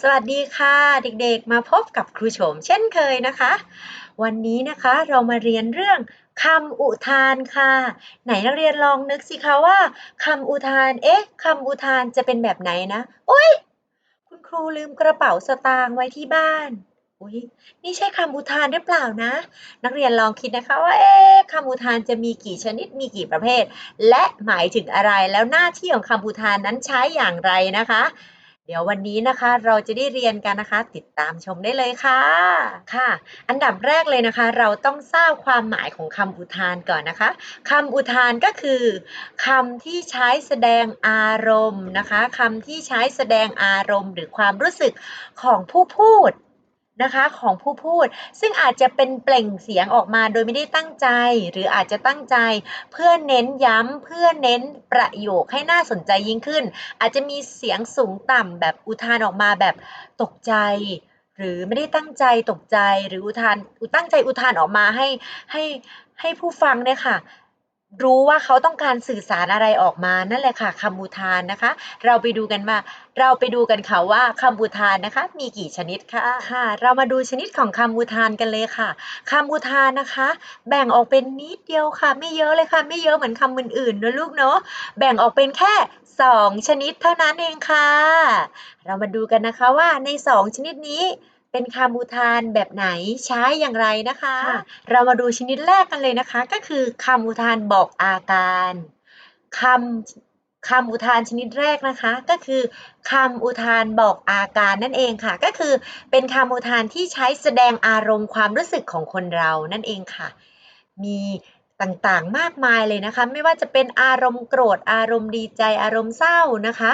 สวัสดีค่ะเด็กๆ มาพบกับครูโฉมเช่นเคยนะคะ วันนี้นะคะเรามาเรียนเรื่องคำอุทานค่ะ ไหนนักเรียนลองนึกสิคะว่าคำอุทาน เอ๊ะคำอุทานจะเป็นแบบไหนนะอุ๊ยคุณครูลืมกระเป๋าสตางค์ไว้ที่บ้านอุ๊ยนี่ใช่คำอุทานหรือเปล่านะ นักเรียนลองคิดนะคะว่าเอ๊ะคำอุทานจะมีกี่ชนิดมีกี่ประเภท และหมายถึงอะไรแล้วหน้าที่ของคำอุทานนั้นใช้อย่างไรนะคะ เดี๋ยววันนี้นะคะเราจะได้เรียนกันนะคะ ติดตามชมได้เลยค่ะค่ะ อันดับแรกเลยนะคะ เราต้องทราบความหมายของคำอุทานก่อนนะคะคำอุทานก็คือคำที่ใช้แสดงอารมณ์นะคะคำที่ใช้แสดงอารมณ์ หรือความรู้สึกของผู้พูด นะคะของผู้พูด ซึ่งอาจจะเป็นเปล่งเสียงออกมาโดยไม่ได้ตั้งใจ หรืออาจจะตั้งใจ เพื่อเน้นย้ำเพื่อเน้นประโยคให้น่าสนใจยิ่งขึ้น อาจจะมีเสียงสูงต่ำแบบอุทานออกมาแบบตกใจ หรือไม่ได้ตั้งใจตกใจหรืออุทานตั้งใจอุทานออกมาให้ให้ให้ผู้ฟังเนี่ยค่ะ รู้ว่าเขาต้องการสื่อสารอะไรออกมานั่นแหละค่ะคำอุทานนะคะ เราไปดูกันมา เราไปดูกันค่ะว่าคำอุทานนะคะ มีกี่ชนิดค่ะค่ะ เรามาดูชนิดของคำอุทานกันเลยค่ะคำอุทานนะคะ แบ่งออกเป็นนิดเดียวค่ะ ไม่เยอะเลยค่ะ ไม่เยอะเหมือนคำอื่นๆนะลูกเนาะแบ่งออกเป็นแค่สองชนิดเท่านั้นเองค่ะ เรามาดูกันนะคะว่าในสองชนิดนี้ เป็นคำอุทานแบบไหนใช้อย่างไรนะคะ เรามาดูชนิดแรกกันเลยนะคะ ก็คือคำอุทานบอกอาการคำคำอุทานชนิดแรกนะคะ ก็คือคำอุทานบอกอาการนั่นเองค่ะ ก็คือเป็นคำอุทานที่ใช้แสดงอารมณ์ความรู้สึกของคนเรานั่นเองค่ะ มีต่างๆมากมายเลยนะคะ ไม่ว่าจะเป็นอารมณ์โกรธอารมณ์ดีใจอารมณ์เศร้านะคะ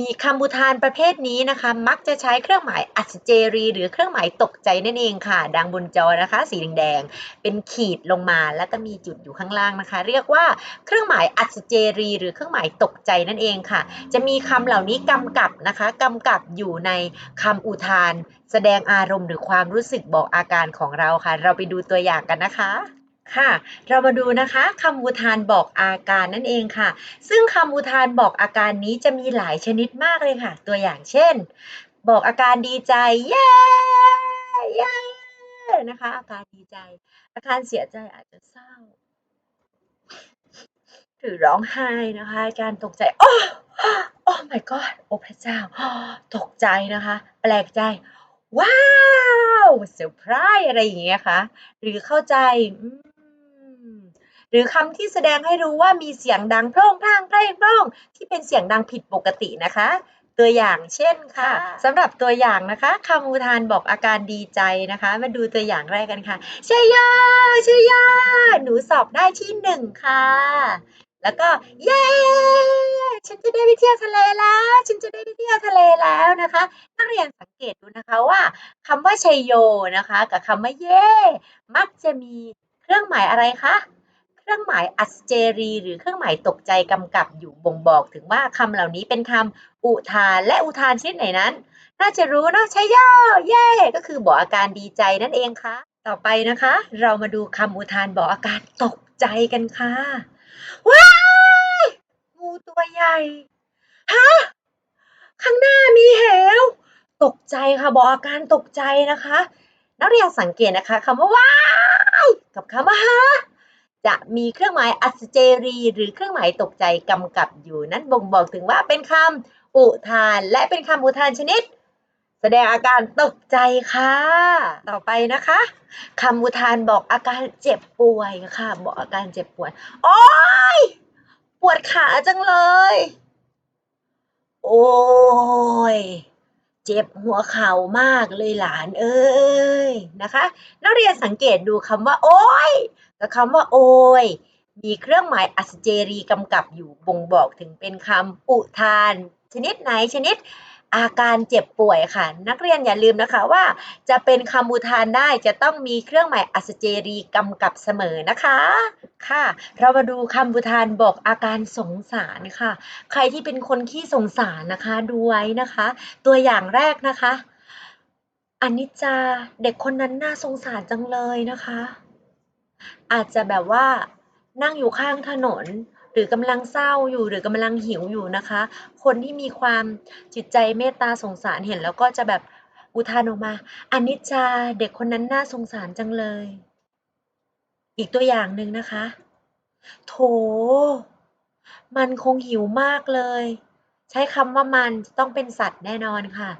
มีคำอุทานประเภทนี้นะคะ มักจะใช้เครื่องหมายอัศเจรี หรือเครื่องหมายตกใจนั่นเองค่ะ ดังบนจอนะคะ สีแดงๆเป็นขีดลงมาแล้วก็มีจุดอยู่ข้างล่างนะคะ เรียกว่าเครื่องหมายอัศเจรี หรือเครื่องหมายตกใจนั่นเองค่ะ จะมีคำเหล่านี้กำกับนะคะกำกับอยู่ในคำอุทาน แสดงอารมณ์หรือความรู้สึกบอกอาการของเราค่ะ เราไปดูตัวอย่างกันนะคะ ค่ะ เรามาดูนะคะคำอุทานบอกอาการนั่นเองค่ะ ซึ่งคำอุทานบอกอาการนี้จะมีหลายชนิดมากเลยค่ะ ตัวอย่างเช่น บอกอาการดีใจเย้เย้นะคะ อาการดีใจ อาการเสียใจอาจจะเศร้า หรือร้องไห้นะคะอาการตกใจโอ้โอ้ my god โอ้พระเจ้า ตกใจนะคะ แปลกใจ ว้าวเซอร์ไพรส์อะไรอย่างเงี้ยค่ะ หรือเข้าใจ รือคำที่แสดงให้รู้ว่ามีเสียงดังโพร่งพร่างไพร่พร่องที่เป็นเสียงดังผิดปกตินะคะ ตัวอย่างเช่นค่ะสำหรับตัวอย่างนะคะคำอุทานบอกอาการดีใจนะคะ มาดูตัวอย่างแรกกันค่ะชยโยชยโยหนูสอบได้ที่หนึ่งค่ะ แล้วก็เย้ฉันจะได้ไปเที่ยวทะเลแล้ว ฉันจะได้ไปเที่ยวทะเลแล้วนะคะนักเรียนสังเกตดูนะคะว่าคำว่าชัยโยนะคะ กับคำว่าเย่มักจะมีเครื่องหมายอะไรคะ เครื่องหมายอัศเจรี หรือเครื่องหมายตกใจกำกับอยู่บ่งบอกถึงว่าคำเหล่านี้เป็นคำอุทานและอุทานชนิดไหนนั้น น่าจะรู้นาะชัยโยเย่ก็คือบอกอาการดีใจนั่นเองค่ะ ต่อไปนะคะ เรามาดูคำอุทานบอกอาการตกใจกันค่ะว้ายงูตัวใหญ่ฮะข้างหน้ามีเหว ตกใจค่ะบอกอาการตกใจนะคะ นักเรียนสังเกตนะคะคำว่าว้ายกับคำว่าฮะ จะมีเครื่องหมายอัศเจรี หรือเครื่องหมายตกใจกำกับอยู่นั่นบ่งบอกถึงว่าเป็นคำอุทาน และเป็นคำอุทานชนิด แสดงอาการตกใจค่ะ ต่อไปนะคะคำอุทานบอกอาการเจ็บป่วยค่ะ บอกอาการเจ็บป่วยโอ๊ยปวดขาจังเลย โอ้ยเจ็บหัวเข่ามากเลยหลานเอ้ยนะคะ นักเรียนสังเกตดูคำว่า โอ้ย กับคำว่าโอ้ยมีเครื่องหมายอัศเจรีกำกับอยู่บ่งบอกถึงเป็นคำอุทาน ชนิดไหนชนิดอาการเจ็บป่วยค่ะ นักเรียนอย่าลืมนะคะว่า จะเป็นคำอุทานได้จะต้องมีเครื่องหมายอัศเจรีกำกับเสมอนะคะค่ะ เรามาดูคำอุทานบอกอาการสงสารค่ะ ใครที่เป็นคนขี้สงสารนะคะดูไว้นะคะ ตัวอย่างแรกนะคะอนิจจาเด็กคนนั้นน่าสงสารจังเลยนะคะ อาจจะแบบว่านั่งอยู่ข้างถนน หรือกำลังเศร้าอยู่ หรือกำลังหิวอยู่นะคะ คนที่มีความจิตใจเมตตาสงสารเห็นแล้วก็จะแบบอุทานออกมาอนิจจาเด็กคนนั้นน่าสงสารจังเลย อีกตัวอย่างหนึ่งนะคะ โถ มันคงหิวมากเลย ใช้คำว่ามันต้องเป็นสัตว์แน่นอนค่ะ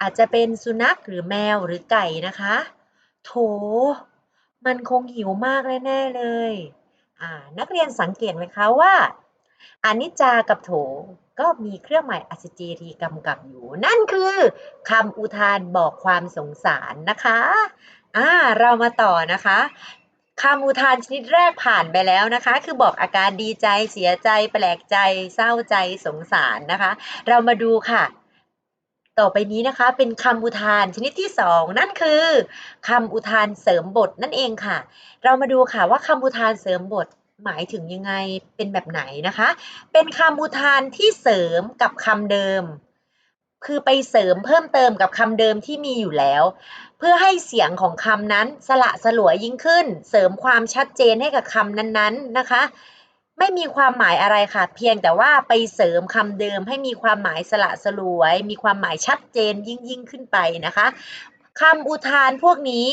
อาจจะเป็นสุนัขหรือแมวหรือไก่นะคะ โถ มันคงหิวมากแน่ๆเลยนักเรียนสังเกตไหมคะว่าอนิจจากับโถก็มีเครื่องหมายอัศเจรีกำกับอยู่ นั่นคือคำอุทานบอกความสงสารนะคะอ่าเรามาต่อนะคะคำอุทานชนิดแรกผ่านไปแล้วนะคะ คือบอกอาการดีใจเสียใจ แปลกใจ เศร้าใจสงสารนะคะ เรามาดูค่ะ ต่อไปนี้นะคะ เป็นคำอุทานชนิดที่สองนั่นคือคำอุทานเสริมบทนั่นเองค่ะ เรามาดูค่ะว่าคำอุทานเสริมบทหมายถึงยังไงเป็นแบบไหนนะคะ เป็นคำอุทานที่เสริมกับคำเดิม คือไปเสริมเพิ่มเติมกับคำเดิมที่มีอยู่แล้ว เพื่อให้เสียงของคำนั้นสละสลวยยิ่งขึ้น เสริมความชัดเจนให้กับคำนั้นๆนะคะ ไม่มีความหมายอะไรค่ะ เพียงแต่ว่าไปเสริมคำเดิมให้มีความหมายสละสลวย มีความหมายชัดเจนยิ่งยิ่งขึ้นไปนะคะคำอุทานพวกนี้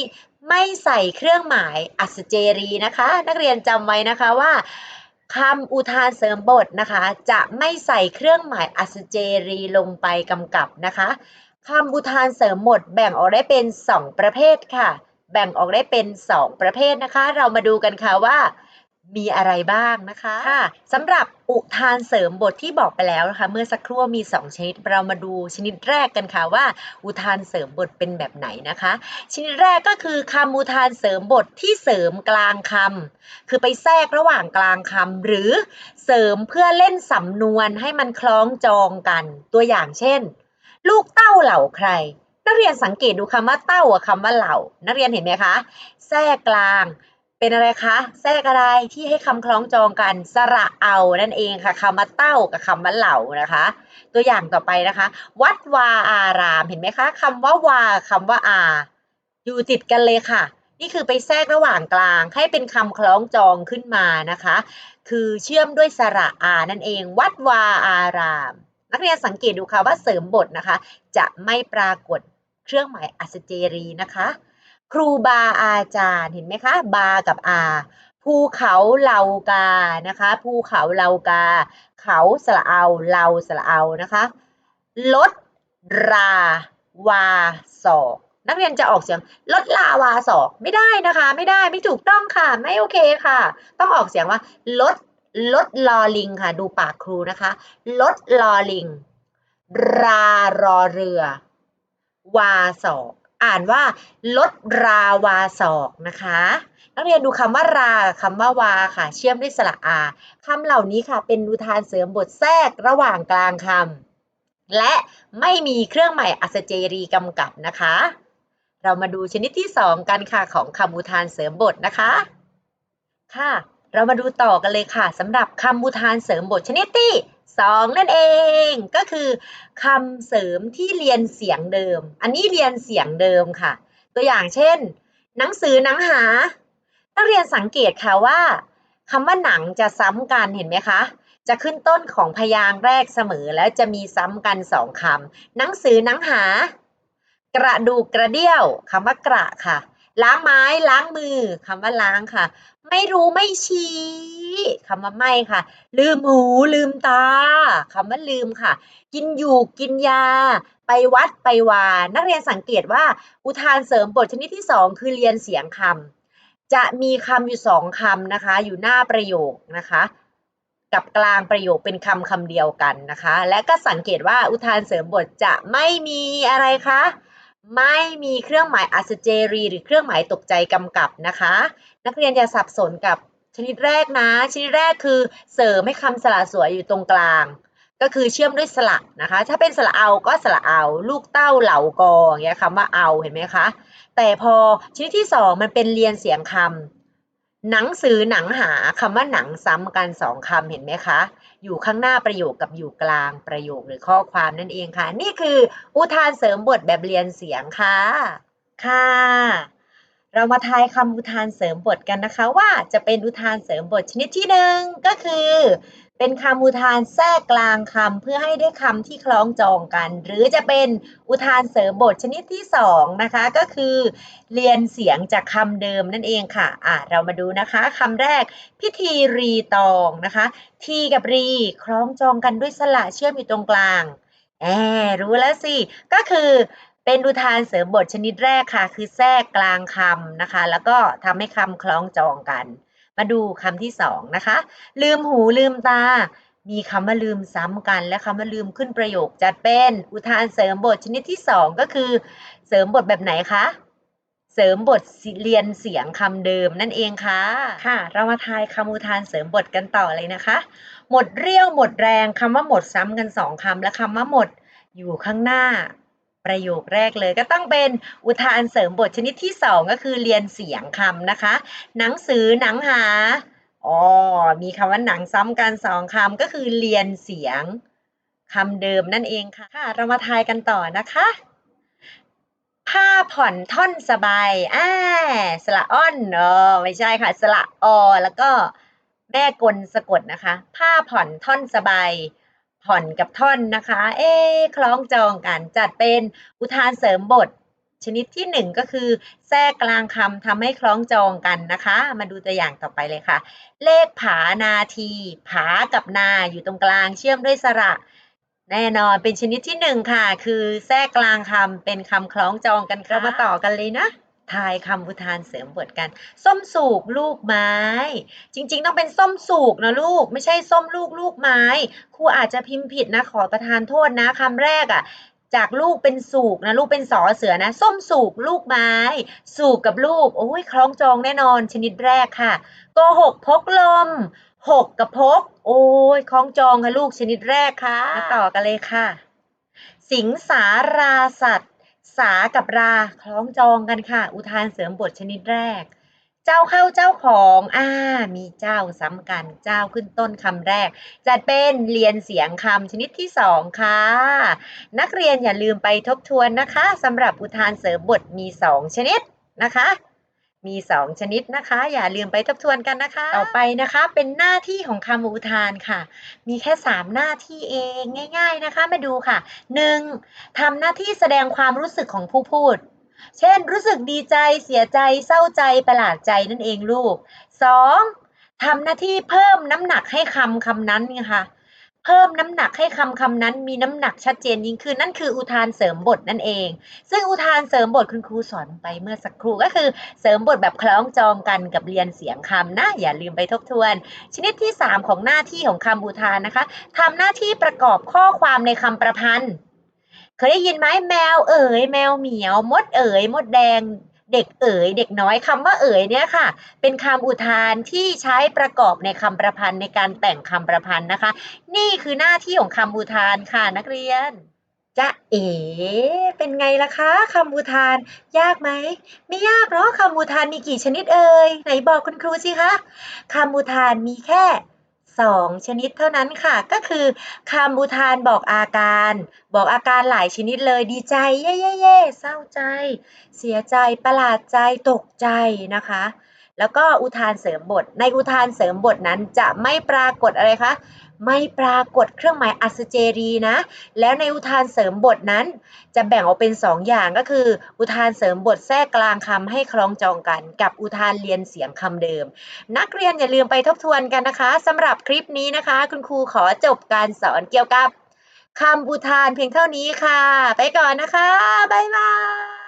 ไม่ใส่เครื่องหมายอัศเจรีนะคะ นักเรียนจำไว้นะคะว่าคำอุทานเสริมบทนะคะ จะไม่ใส่เครื่องหมายอัศเจรีลงไปกำกับนะคะคำอุทานเสริมบทแบ่งออกได้เป็น 2 ประเภทค่ะ แบ่งออกได้เป็น 2 ประเภทนะคะ เรามาดูกันค่ะว่า มีอะไรบ้างนะคะค่ะสำหรับอุทานเสริมบทที่บอกไปแล้วนะคะเมื่อสักครู่มี 2 ชนิดเรามาดูชนิดแรกกันค่ะว่า อุทานเสริมบทเป็นแบบไหนนะคะ ชนิดแรกก็คือคำอุทานเสริมบทที่เสริมกลางคำคือไปแทรกระหว่างกลางคำหรือเสริมเพื่อเล่นสำนวนให้มันคล้องจองกัน ตัวอย่างเช่น ลูกเต้าเหล่าใคร นักเรียนสังเกตดูคำว่าเต้ากับคำว่าเหล่า นักเรียนเห็นไหมคะแทรกกลาง เป็นอะไรคะแทรกอะไรที่ให้คำคล้องจองกันสระเอานั่นเองค่ะคำว่าเต้ากับคำว่าเหล่านะคะ ตัวอย่างต่อไปนะคะ วัดวาอารามเห็นไหมคะคำว่าวาคำว่าอา อยู่ติดกันเลยค่ะ นี่คือไปแทรกระหว่างกลางให้เป็นคำคล้องจองขึ้นมานะคะ คือเชื่อมด้วยสระอานั่นเอง วัดวาอาราม นักเรียนสังเกตดูค่ะว่าเสริมบทนะคะ จะไม่ปรากฏเครื่องหมายอัศเจรีนะคะ ครูบาอาจารย์เห็นไหมคะ บากับอาภูเขาเหลากานะคะภูเขาเหลากา เขาสระเอาเราสระเอานะคะลดราวาศอกนักเรียนจะออกเสียงลดลาวาศอกไม่ได้นะคะ ไม่ได้ไม่ถูกต้องค่ะ ไม่โอเคค่ะ ต้องออกเสียงว่าลดลดลอลิงค่ะ ดูปากครูนะคะ ลดลอลิง รารอเรือ วาศอก อ่านว่าลดราวาศอกนะคะ นักเรียนดูคำว่าราคำว่าวาค่ะ เชื่อมด้วยสระอาคำเหล่านี้ค่ะเป็นอุทานเสริมบทแทรกระหว่างกลางคำและไม่มีเครื่องหมายอัศเจรีกำกับนะคะ เรามาดูชนิดที่ 2 กันค่ะของคำอุทานเสริมบทนะคะ ค่ะ เรามาดูต่อกันเลยค่ะสำหรับคำอุทานเสริมบทชนิดที่ 2 นั่นเอง ก็คือคำเสริมที่เรียนเสียงเดิม อันนี้เรียนเสียงเดิมค่ะ ตัวอย่างเช่น หนังสือหนังหา นักเรียนสังเกตค่ะว่าคำว่าหนังจะซ้ำกันเห็นไหมคะจะขึ้นต้นของพยางค์แรกเสมอแล้วจะมีซ้ำกันสองคำหนังสือหนังหา กระดูกกระเดี่ยวคำว่ากระค่ะ ล้างไม้ล้างมือคำว่าล้างค่ะ ไม่รู้ไม่ชี้คำว่าไม่ค่ะ ลืมหูลืมตาคำว่าลืมค่ะ กินอยู่กินยา ไปวัดไปวา นักเรียนสังเกตว่า อุทานเสริมบทชนิดที่2คือเรียนเสียงคำจะมีคำอยู่สองคำนะคะ อยู่หน้าประโยคนะคะกับกลางประโยคเป็นคำคำเดียวกันนะคะ และก็สังเกตว่าอุทานเสริมบทจะไม่มีอะไรคะ ไม่มีเครื่องหมายอัศเจรี หรือเครื่องหมายตกใจกำกับนะคะ นักเรียนอย่าสับสนกับชนิดแรกนะ ชนิดแรกคือเสริมให้คำสระสวยอยู่ตรงกลาง ก็คือเชื่อมด้วยสระนะคะ ถ้าเป็นสระเอาก็สระเอา ลูกเต้าเหล่ากออย่างเงี้ยคำว่าเอาเห็นไหมคะ แต่พอชนิดที่สองมันเป็นเรียนเสียงคำหนังสือหนังหาคำว่าหนังซ้ำกันสองคำเห็นไหมคะ อยู่ข้างหน้าประโยคกับอยู่กลางประโยคหรือข้อความนั่นเองค่ะ นี่คืออุทานเสริมบทแบบเรียนเสียงค่ะ ค่ะ เรามาทายคำอุทานเสริมบทกันนะคะ ว่าจะเป็นอุทานเสริมบทชนิดที่หนึ่งก็คือ เป็นคำอุทานแทรกกลางคำเพื่อให้ได้คำที่คล้องจองกัน หรือจะเป็นอุทานเสริมบทชนิดที่สองนะคะก็คือ เรียนเสียงจากคำเดิมนั่นเองค่ะอะ เรามาดูนะคะคำแรกพิธีรีตองนะคะ ทีกับรีคล้องจองกันด้วยสระเชื่อมอยู่ตรงกลางแอบรู้แล้วสิ ก็คือเป็นอุทานเสริมบทชนิดแรกค่ะ คือแทรกกลางคำนะคะ แล้วก็ทำให้คำคล้องจองกัน มาดูคำที่สองนะคะ ลืมหูลืมตา มีคำว่าลืมซ้ำกัน และคำว่าลืมขึ้นประโยคจัดเป็นอุทานเสริมบทชนิดที่สองก็คือ เสริมบทแบบไหนคะเสริมบทเรียนเสียงคำเดิมนั่นเองค่ะ ค่ะ เรามาทายคำอุทานเสริมบทกันต่อเลยนะคะ หมดเรี่ยวหมดแรงคำว่าหมดซ้ำกันสองคำและคำว่าหมดอยู่ข้างหน้า ประโยคแรกเลยก็ต้องเป็นอุทานเสริมบทชนิดที่สองก็คือเรียนเสียงคำนะคะ หนังสือหนังหาอ๋อมีคำว่าหนังซ้ำกันสองคำก็คือเรียนเสียงคำเดิมนั่นเองค่ะค่ะเรามาทายกันต่อนะคะ ผ้าผ่อนท่อนสบายอ่าสระอ้อนเออไม่ใช่ค่ะสระอแล้วก็แม่กลสะกดนะคะ ผ้าผ่อนท่อนสบาย ผ่อนกับท่อนนะคะ เอ๊คล้องจองกันจัดเป็นอุทานเสริมบท ชนิดที่หนึ่งก็คือ แทรกกลางคำทำให้คล้องจองกันนะคะ มาดูตัวอย่างต่อไปเลยค่ะ เลขผานาที ผากับนาอยู่ตรงกลางเชื่อมด้วยสระแน่นอนเป็นชนิดที่หนึ่งค่ะ คือแทรกกลางคำเป็นคำคล้องจองกันเรามาต่อกันเลยนะ ทายคำอุทานเสริมบทกัน ส้มสูกลูกไม้ จริงๆ ต้องเป็นส้มสูกนะลูก ไม่ใช่ส้มลูกลูกไม้ ครูอาจจะพิมพ์ผิดนะขอประทานโทษนะคำแรกอะ่ะจากลูกเป็นสูกนะลูกเป็นสอเสือนะส้มสูกลูกไม้ สูกกับลูกโอ้ยคล้องจองแน่นอนชนิดแรกค่ะโกหกพกลมหกกับพก โอ้ยคล้องจองค่ะลูกชนิดแรกค่ะมาต่อกันเลยค่ะ สิงสาราสัตว์ สากับราคล้องจองกันค่ะ อุทานเสริมบทชนิดแรก เจ้าเข้าเจ้าของอ่ามีเจ้าซ้ำกันเจ้าขึ้นต้นคำแรก จัดเป็นเรียนเสียงคำชนิดที่สองค่ะ นักเรียนอย่าลืมไปทบทวนนะคะสำหรับอุทานเสริมบทมีสองชนิดนะคะ มีสองชนิดนะคะ อย่าลืมไปทบทวนกันนะคะ ต่อไปนะคะเป็นหน้าที่ของคำอุทานค่ะ มีแค่ 3 หน้าที่เองง่าย ๆนะคะ มาดูค่ะ 1. ทำหน้าที่แสดงความรู้สึกของผู้พูด เช่น รู้สึกดีใจเสียใจเศร้าใจประหลาดใจนั่นเองลูก 2. ทำหน้าที่เพิ่มน้ำหนักให้คำคำนั้นนะคะ เพิ่มน้ำหนักให้คำคำนั้นมีน้ำหนักชัดเจนยิ่งขึ้น นั่นคืออุทานเสริมบทนั่นเอง ซึ่งอุทานเสริมบทคุณครูสอนไปเมื่อสักครู่ก็คือ เสริมบทแบบคล้องจองกันกับเรียนเสียงคำนะอย่าลืมไปทบทวน ชนิดที่ 3 ของหน้าที่ของคำอุทานนะคะทำหน้าที่ประกอบข้อความในคำประพันธ์ เคยได้ยินไหมแมวเอ๋ยแมวเหมียว มดเอ๋ยมดแดง เด็กเอ๋ยเด็กน้อยคำว่าเอ๋ยเนี่ยค่ะ เป็นคำอุทานที่ใช้ประกอบในคำประพันธ์ในการแต่งคำประพันธ์นะคะ นี่คือหน้าที่ของคำอุทานค่ะนักเรียนจะเอ๋เป็นไงล่ะคะคำอุทาน ยากไหมไม่ยากเนาะคำอุทานมีกี่ชนิดเอ่ยไหนบอกคุณครูสิคะคำอุทานมีแค่ สองชนิดเท่านั้นค่ะ ก็คือคำอุทานบอกอาการ บอกอาการหลายชนิดเลยดีใจเย่เย่เย่เศร้าใจ เสียใจประหลาดใจตกใจนะคะ แล้วก็อุทานเสริมบท ในอุทานเสริมบทนั้นจะไม่ปรากฏอะไรคะ ไม่ปรากฏเครื่องหมายอัศเจรีนะ แล้วในอุทานเสริมบทนั้น จะแบ่งออกเป็น 2 อย่างก็คือ อุทานเสริมบทแทรกกลางคำให้คล้องจองกัน กับอุทานเรียนเสียงคำเดิม นักเรียนอย่าลืมไปทบทวนกันนะคะสำหรับคลิปนี้นะคะ คุณครูขอจบการสอนเกี่ยวกับคำอุทานเพียงเท่านี้ค่ะ ไปก่อนนะคะ บ๊ายบาย